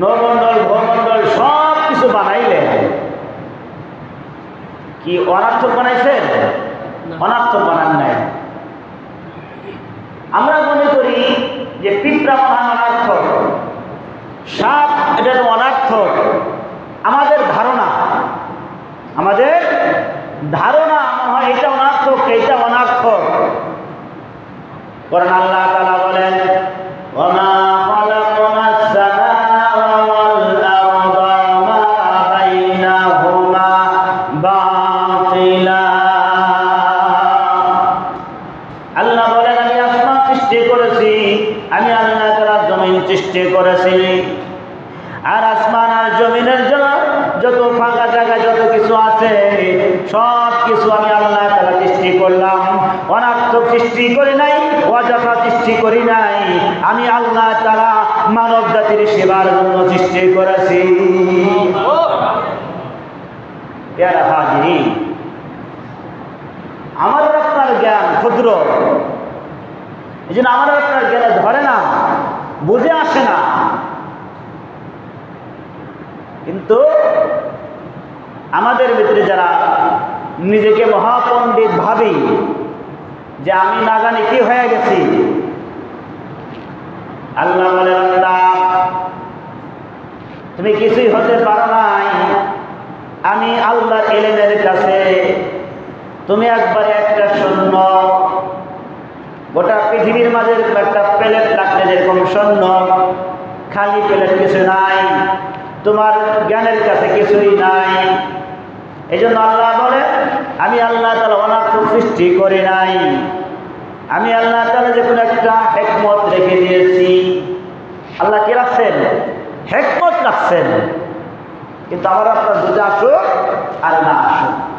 নরমন্ডল ভূমন্ডল সব কিছু বানাইলে কি অনার্থক বানাইছেন? অনার্থক বানান নাই। আমরা মনে করি যে পিঁপড়া বানান অনার্থক। সাপ এটা অনার্থক। আমাদের ধারণা আমাদের ধারণা হয় এটা অনার্থক এটা অনার্থক। কারণ আল্লাহ তালা সৃষ্টি করেছি। আর আসমান আর জমিনের জন্য যত ফাঁকা জায়গা যত কিছু আছে, সব কিছু আমি আল্লাহ তারা সৃষ্টি করলাম। অনার্থক সৃষ্টি করি নাই, অযথা সৃষ্টি করি নাই। আমি আল্লাহ তারা মানব জাতির সেবার জন্য সৃষ্টি করেছি। আমাদের আপনার জ্ঞান ক্ষুদ্র। এই জন্য আমাদের আপনার জ্ঞানে ধরে না। বুঝে আসে না। কিন্তু আমাদের ভিতরে যারা নিজেকে মহাপণ্ডিত ভাবি যে আমি না জানি কি হয়ে গেছি, আল্লাহ বলে তুমি কিছুই হতে পারো নাই। আমি আল্লাহর এলেমের কাছে, তুমি একবারে একটা শূন্য। গোটা পৃথিবীর মাঝে একটা প্লেট শূন্য খালি প্লেট কিছু নাই, তোমার জ্ঞানের কাছে কিছুই নাই। এই জন্য আল্লাহ বলে, আমি আল্লাহ তালা অনার্থক সৃষ্টি করি নাই। আমি আল্লাহ তালা যে কোনো একটা হেকমত রেখে দিয়েছি। আল্লাহ কি রাখছেন? হেকমত রাখছেন। কিন্তু আমার আপনার বুঝে আসুক আর না আসুক।